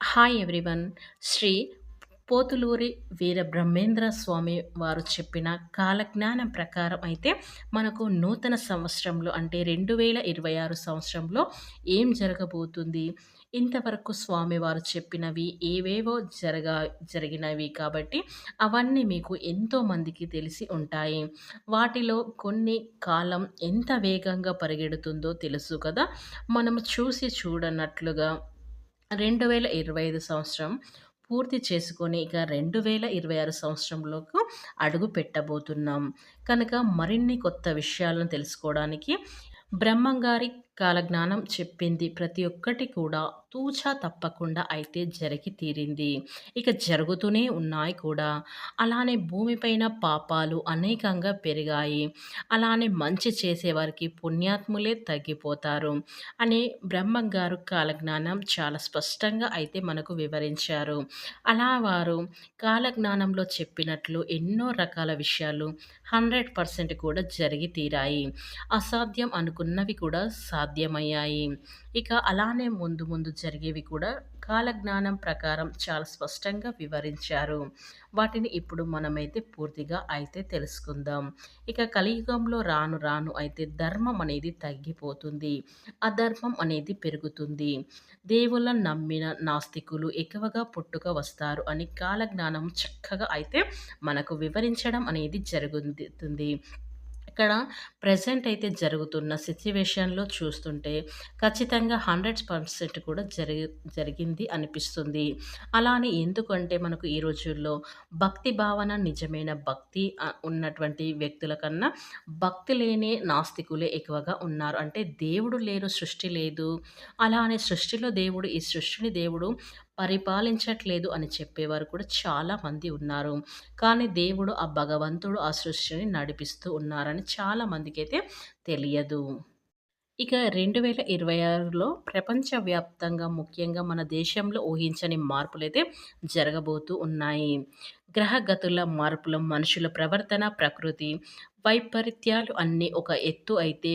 Hi everyone Shri Pothuluri Veera Brahmendra స్వామి వారు చెప్పిన కాలజ్ఞానం ప్రకారం అయితే మనకు నూతన సంవత్సరంలో అంటే రెండు వేల ఇరవై ఆరు సంవత్సరంలో ఏం జరగబోతుంది? ఇంతవరకు స్వామివారు చెప్పినవి ఏవేవో జరగా జరిగినవి కాబట్టి అవన్నీ మీకు ఎంతోమందికి తెలిసి ఉంటాయి. వాటిలో కొన్ని కాలం ఎంత వేగంగా పరిగెడుతుందో తెలుసు కదా? మనము చూసి చూడనట్లుగా రెండు వేల ఇరవై ఐదు సంవత్సరం పూర్తి చేసుకొని ఇక రెండు వేల ఇరవై ఆరు సంవత్సరంలోకి అడుగు పెట్టబోతున్నాం. కనుక మరిన్ని కొత్త విషయాలను తెలుసుకోవడానికి బ్రహ్మంగారి కాలజ్ఞానం చెప్పింది. ప్రతి ఒక్కటి కూడా తూచా తప్పకుండా అయితే జరిగి తీరింది. ఇక జరుగుతూనే ఉన్నాయి కూడా. అలానే భూమిపైన పాపాలు అనేకంగా పెరిగాయి. అలానే మంచి చేసేవారికి పుణ్యాత్ములే తగ్గిపోతారు అనే బ్రహ్మంగారు కాలజ్ఞానం చాలా స్పష్టంగా అయితే మనకు వివరించారు. అలా వారు కాలజ్ఞానంలో చెప్పినట్లు ఎన్నో రకాల విషయాలు హండ్రెడ్ పర్సెంట్ కూడా జరిగి తీరాయి. అసాధ్యం అనుకున్నవి కూడా సాధ్యమయ్యాయి. ఇక అలానే ముందు ముందు జరిగేవి కూడా కాలజ్ఞానం ప్రకారం చాలా స్పష్టంగా వివరించారు. వాటిని ఇప్పుడు మనమైతే పూర్తిగా అయితే తెలుసుకుందాం. ఇక కలియుగంలో రాను రాను అయితే ధర్మం అనేది తగ్గిపోతుంది. అధర్మం అనేది పెరుగుతుంది. దేవుళ్ళను నమ్మిన నాస్తికులు ఎక్కువగా పుట్టుక వస్తారు అని కాలజ్ఞానం చక్కగా అయితే మనకు వివరించడం అనేది జరుగుతుంది. ఇక్కడ ప్రజెంట్ అయితే జరుగుతున్న సిచ్యువేషన్లో చూస్తుంటే ఖచ్చితంగా హండ్రెడ్ పర్సెంట్ కూడా జరిగి జరిగింది అనిపిస్తుంది. అలానే ఎందుకంటే మనకు ఈ రోజుల్లో భక్తి భావన నిజమైన భక్తి ఉన్నటువంటి వ్యక్తుల కన్నా భక్తి లేని నాస్తికులే ఎక్కువగా ఉన్నారు. అంటే దేవుడు లేరు సృష్టి లేదు. అలానే సృష్టిలో దేవుడు ఈ సృష్టిని దేవుడు పరిపాలించట్లేదు అని చెప్పేవారు కూడా చాలామంది ఉన్నారు. కానీ దేవుడు ఆ భగవంతుడు ఆ సృష్టిని నడిపిస్తూ ఉన్నారని చాలామందికి అయితే తెలియదు. ఇక రెండు వేల ఇరవై ఆరులో ప్రపంచవ్యాప్తంగా ముఖ్యంగా మన దేశంలో ఊహించని మార్పులైతే జరగబోతూ ఉన్నాయి. గ్రహగతుల మార్పులు మనుషుల ప్రవర్తన ప్రకృతి వైపరీత్యాలు అన్నీ ఒక ఎత్తు అయితే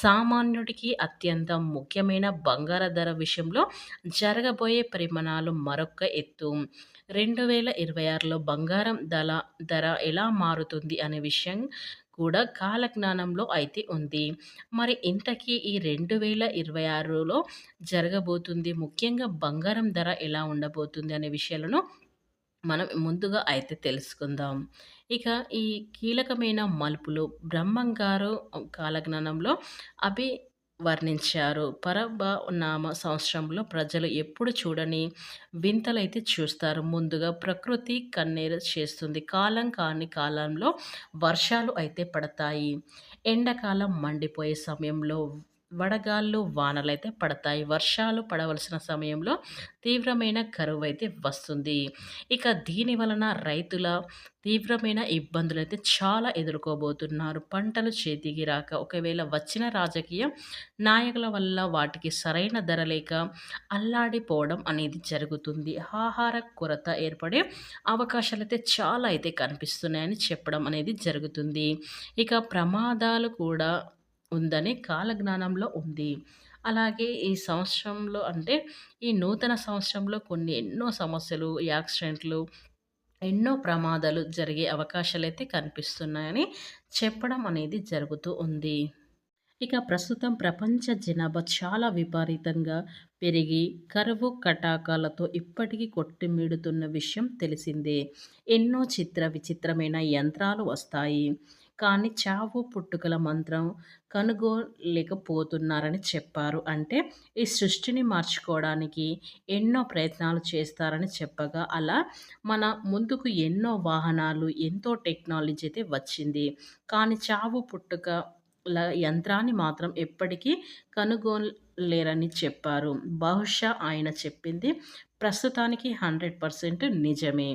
సామాన్యుడికి అత్యంత ముఖ్యమైన బంగార ధర విషయంలో జరగబోయే పరిమాణాలు మరొక ఎత్తు. రెండు వేల ఇరవై ఆరులో బంగారం ధర ధర ఎలా మారుతుంది అనే విషయం కూడా కాలజ్ఞానంలో అయితే ఉంది. మరి ఇంతకీ ఈ రెండు వేల ఇరవై ఆరులో జరగబోతుంది ముఖ్యంగా బంగారం ధర ఎలా ఉండబోతుంది అనే విషయాలను మనం ముందుగా అయితే తెలుసుకుందాం. ఇక ఈ కీలకమైన మలుపులు బ్రహ్మంగారు కాలజ్ఞానంలో అభి వర్ణించారు పరభనామ సంవత్సరంలో ప్రజలు ఎప్పుడు చూడని వింతలైతే చూస్తారు. ముందుగా ప్రకృతి కన్నీరు చేస్తుంది. కాలం కాని కాలంలో వర్షాలు అయితే పడతాయి. ఎండాకాలం మండిపోయే సమయంలో వడగాళ్ళు వానలైతే పడతాయి. వర్షాలు పడవలసిన సమయంలో తీవ్రమైన కరువు అయితే వస్తుంది. ఇక దీని వలన రైతుల తీవ్రమైన ఇబ్బందులు అయితే చాలా ఎదుర్కోబోతున్నారు. పంటలు చేతికి రాక ఒకవేళ వచ్చిన రాజకీయ నాయకుల వల్ల వాటికి సరైన ధర లేక అల్లాడిపోవడం అనేది జరుగుతుంది. ఆహార కొరత ఏర్పడే అవకాశాలు అయితే చాలా అయితే కనిపిస్తున్నాయని చెప్పడం అనేది జరుగుతుంది. ఇక ప్రమాదాలు కూడా ఉందని కాలజ్ఞానంలో ఉంది. అలాగే ఈ సంవత్సరంలో అంటే ఈ నూతన సంవత్సరంలో కొన్ని ఎన్నో సమస్యలు యాక్సిడెంట్లు ఎన్నో ప్రమాదాలు జరిగే అవకాశాలు అయితే కనిపిస్తున్నాయని చెప్పడం అనేది జరుగుతూ ఉంది. ఇక ప్రస్తుతం ప్రపంచ జనాభా చాలా విపరీతంగా పెరిగి కరువు కటాకాలతో ఇప్పటికీ కొట్టిమిడుతున్న విషయం తెలిసిందే. ఎన్నో చిత్ర విచిత్రమైన యంత్రాలు వస్తాయి. కానీ చావు పుట్టుకల మంత్రం కనుగోలేకపోతున్నారని చెప్పారు. అంటే ఈ సృష్టిని మార్చుకోవడానికి ఎన్నో ప్రయత్నాలు చేస్తారని చెప్పగా అలా మన ముందుకు ఎన్నో వాహనాలు ఎంతో టెక్నాలజీ అయితే వచ్చింది. కానీ చావు పుట్టుక యంత్రాన్ని మాత్రం ఎప్పటికీ కనుగోలేరని చెప్పారు. బహుశా ఆయన చెప్పింది ప్రస్తుతానికి హండ్రెడ్ పర్సెంట్ నిజమే.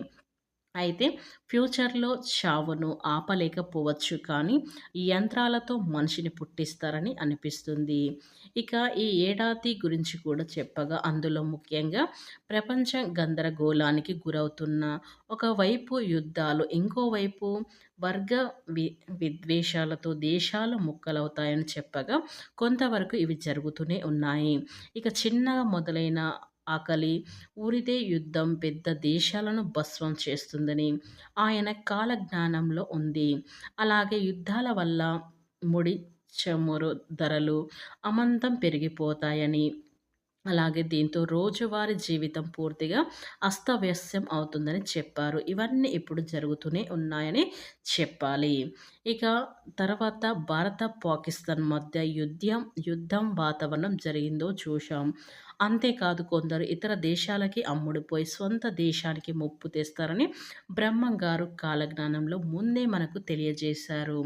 అయితే ఫ్యూచర్లో చావును ఆపలేకపోవచ్చు కానీ ఈ యంత్రాలతో మనిషిని పుట్టిస్తారని అనిపిస్తుంది. ఇక ఈ ఏడాది గురించి కూడా చెప్పగా అందులో ముఖ్యంగా ప్రపంచ గందరగోళానికి గురవుతున్న ఒకవైపు యుద్ధాలు ఇంకోవైపు వర్గ వి విద్వేషాలతో దేశాలు ముక్కలవుతాయని చెప్పగా కొంతవరకు ఇవి జరుగుతూనే ఉన్నాయి. ఇక చిన్నగా మొదలైన ఆకలి ఊరిదే యుద్ధం పెద్ద దేశాలను భస్వం చేస్తుందని ఆయన కాలజ్ఞానంలో ఉంది. అలాగే యుద్ధాల వల్ల ముడి చమురు ధరలు అమంతం పెరిగిపోతాయని అలాగే దీంతో రోజువారీ జీవితం పూర్తిగా అస్తవ్యస్యం అవుతుందని చెప్పారు. ఇవన్నీ ఇప్పుడు జరుగుతూనే ఉన్నాయని చెప్పాలి. ఇక తర్వాత భారత పాకిస్తాన్ మధ్య యుద్ధం యుద్ధం వాతావరణం జరిగిందో చూశాం. అంతేకాదు కొందరు ఇతర దేశాలకి అమ్ముడుపోయి సొంత దేశానికి ముప్పు తెస్తారని బ్రహ్మం గారు కాలజ్ఞానంలో ముందే మనకు తెలియజేశారు.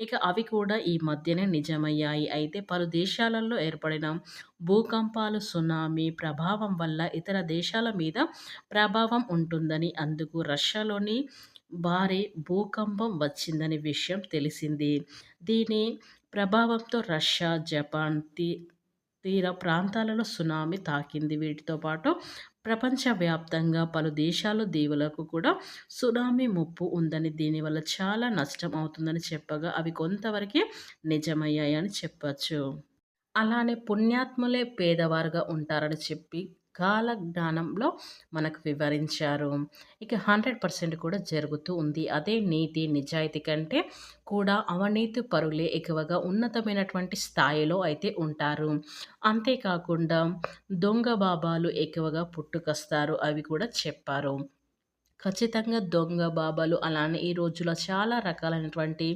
ఇక అవి కూడా ఈ మధ్యనే నిజమయ్యాయి. అయితే పలు దేశాలలో ఏర్పడిన భూకంపాలు సునామీ ప్రభావం వల్ల ఇతర దేశాల మీద ప్రభావం ఉంటుందని అందుకు రష్యాలోని భారీ భూకంపం వచ్చిందనే విషయం తెలిసింది. దీని ప్రభావంతో రష్యా జపాన్ తీ తీర ప్రాంతాలలో సునామీ తాకింది. వీటితో పాటు ప్రపంచవ్యాప్తంగా పలు దేశాలు దీవులకు కూడా సునామీ ముప్పు ఉందని దీనివల్ల చాలా నష్టం అవుతుందని చెప్పగా అవి కొంతవరకే నిజమయ్యాయని చెప్పచ్చు. అలానే పుణ్యాత్ములే పేదవారుగా ఉంటారని చెప్పి కాల జ్ఞానంలో మనకు వివరించారు. ఇక హండ్రెడ్ పర్సెంట్ కూడా జరుగుతూ ఉంది. అదే నీతి నిజాయితీ కంటే కూడా అవినీతి పరులే ఎక్కువగా ఉన్నతమైనటువంటి స్థాయిలో అయితే ఉంటారు. అంతేకాకుండా దొంగ బాబాలు ఎక్కువగా పుట్టుకొస్తారు అవి కూడా చెప్పారు. ఖచ్చితంగా దొంగ బాబాలు అలానే ఈ రోజులో చాలా రకాలైనటువంటి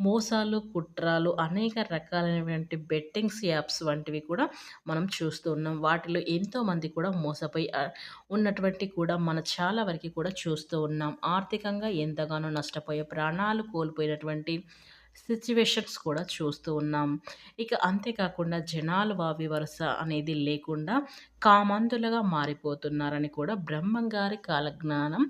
మోసాలు కుట్రాలు అనేక రకాలైనటువంటి బెట్టింగ్స్ యాప్స్ వంటివి కూడా మనం చూస్తూ ఉన్నాం. వాటిలో ఎంతోమంది కూడా మోసపోయి ఉన్నటువంటి కూడా మన చాలా వరకు కూడా చూస్తూ ఉన్నాం. ఆర్థికంగా ఎంతగానో నష్టపోయే ప్రాణాలు కోల్పోయినటువంటి సిచ్యువేషన్స్ కూడా చూస్తూ ఉన్నాం. ఇక అంతేకాకుండా జనాలు వావి వరుస అనేది లేకుండా కామందులుగా మారిపోతున్నారని కూడా బ్రహ్మంగారి కాలజ్ఞానం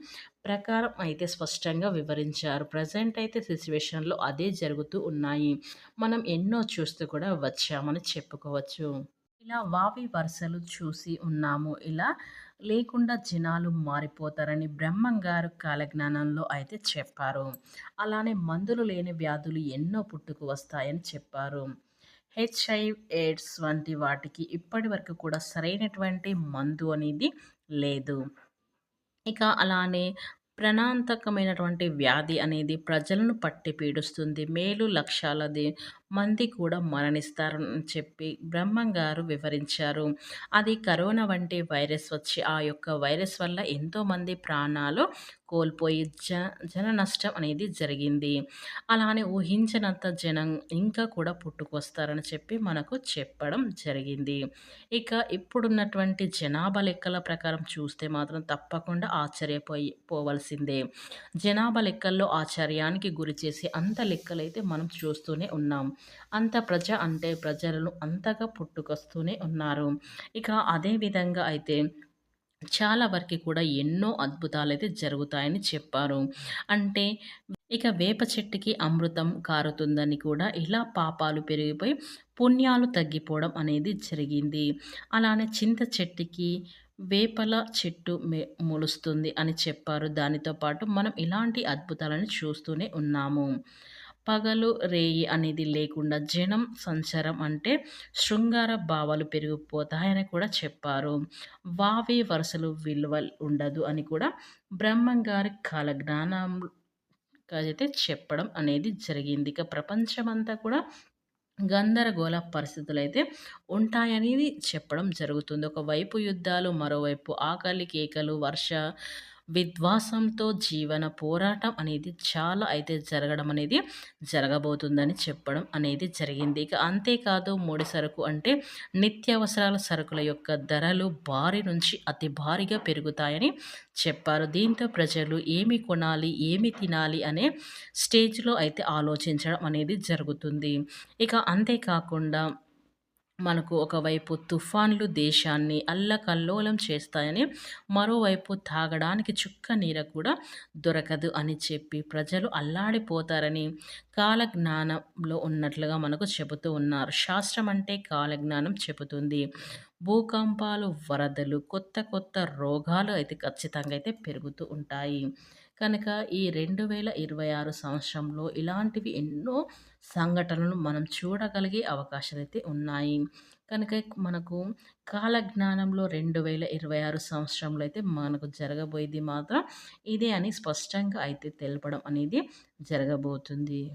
ప్రకారం అయితే స్పష్టంగా వివరించారు. ప్రజెంట్ అయితే సిచ్యువేషన్లో అదే జరుగుతూ ఉన్నాయి. మనం ఎన్నో చూస్తూ కూడా వచ్చామని చెప్పుకోవచ్చు. ఇలా వావి వరుసలు చూసి ఉన్నాము. ఇలా లేకుండా జనాలు మారిపోతారని బ్రహ్మంగారు కాలజ్ఞానంలో అయితే చెప్పారు. అలానే మందులు లేని వ్యాధులు ఎన్నో పుట్టుకు వస్తాయని చెప్పారు. హెచ్ఐ ఎయిడ్స్ వంటి వాటికి ఇప్పటి వరకు కూడా సరైనటువంటి మందు అనేది లేదు. ఇక అలానే ప్రాణాంతకమైనటువంటి వ్యాధి అనేది ప్రజలను పట్టి పీడుస్తుంది. మేలు లక్ష్యాలది మంది కూడా మరణిస్తారని చెప్పి బ్రహ్మం గారు వివరించారు. అది కరోనా వంటి వైరస్ వచ్చి ఆ యొక్క వైరస్ వల్ల ఎంతోమంది ప్రాణాలు కోల్పోయి జ జన నష్టం అనేది జరిగింది. అలానే ఊహించినంత జనం ఇంకా కూడా పుట్టుకొస్తారని చెప్పి మనకు చెప్పడం జరిగింది. ఇక ఇప్పుడున్నటువంటి జనాభా లెక్కల ప్రకారం చూస్తే మాత్రం తప్పకుండా ఆశ్చర్యపోయి పోవలసిందే. జనాభా లెక్కల్లో ఆశ్చర్యానికి గురి చేసి అంత లెక్కలైతే మనం చూస్తూనే ఉన్నాం. అంత ప్రజ అంటే ప్రజలను అంతగా పుట్టుకొస్తూనే ఉన్నారు. ఇక అదే విధంగా అయితే చాలా వరకు కూడా ఎన్నో అద్భుతాలు అయితే జరుగుతాయని చెప్పారు. అంటే ఇక వేప చెట్టుకి అమృతం కారుతుందని కూడా ఇలా పాపాలు పెరిగిపోయి పుణ్యాలు తగ్గిపోవడం అనేది జరిగింది. అలానే చింత చెట్టుకి వేపల చెట్టు మె మొలుస్తుంది అని చెప్పారు. దానితో పాటు మనం ఇలాంటి అద్భుతాలను చూస్తూనే ఉన్నాము. పగలు రేయి అనేది లేకుండా జనం సంచారం అంటే శృంగార భావాలు పెరిగిపోతాయని కూడా చెప్పారు. వావి వరుసలు విలువ ఉండదు అని కూడా బ్రహ్మంగారి కాల జ్ఞానం అయితే చెప్పడం అనేది జరిగింది. ఇక ప్రపంచమంతా కూడా గందరగోళ పరిస్థితులు అయితే ఉంటాయనేది చెప్పడం జరుగుతుంది. ఒకవైపు యుద్ధాలు మరోవైపు ఆకలి కేకలు వర్ష విద్వాసంతో జీవన పోరాటం అనేది చాలా అయితే జరగడం అనేది జరగబోతుందని చెప్పడం అనేది జరిగింది. ఇక అంతేకాదు ముడి సరుకు అంటే నిత్యావసరాల సరుకుల యొక్క ధరలు భారీ నుంచి అతి భారీగా పెరుగుతాయని చెప్పారు. దీంతో ప్రజలు ఏమి కొనాలి ఏమి తినాలి అనే స్టేజ్లో అయితే ఆలోచించడం అనేది జరుగుతుంది. ఇక అంతేకాకుండా మనకు ఒకవైపు తుఫాన్లు దేశాన్ని అల్లకల్లోలం చేస్తాయని మరోవైపు తాగడానికి చుక్క నీర కూడా దొరకదు అని చెప్పి ప్రజలు అల్లాడిపోతారని కాలజ్ఞానంలో ఉన్నట్లుగా మనకు చెబుతూ ఉన్నారు. శాస్త్రం అంటే కాలజ్ఞానం చెబుతుంది. భూకంపాలు వరదలు కొత్త కొత్త రోగాలు అయితే ఖచ్చితంగా అయితే పెరుగుతూ ఉంటాయి. కనుక ఈ రెండు వేల ఇరవై ఆరు సంవత్సరంలో ఇలాంటివి ఎన్నో సంఘటనలు మనం చూడగలిగే అవకాశాలు అయితే ఉన్నాయి. కనుక మనకు కాలజ్ఞానంలో రెండు వేల ఇరవై ఆరు సంవత్సరంలో అయితే మనకు జరగబోయేది మాత్రం ఇదే అని స్పష్టంగా అయితే తెలపడం అనేది జరగబోతుంది.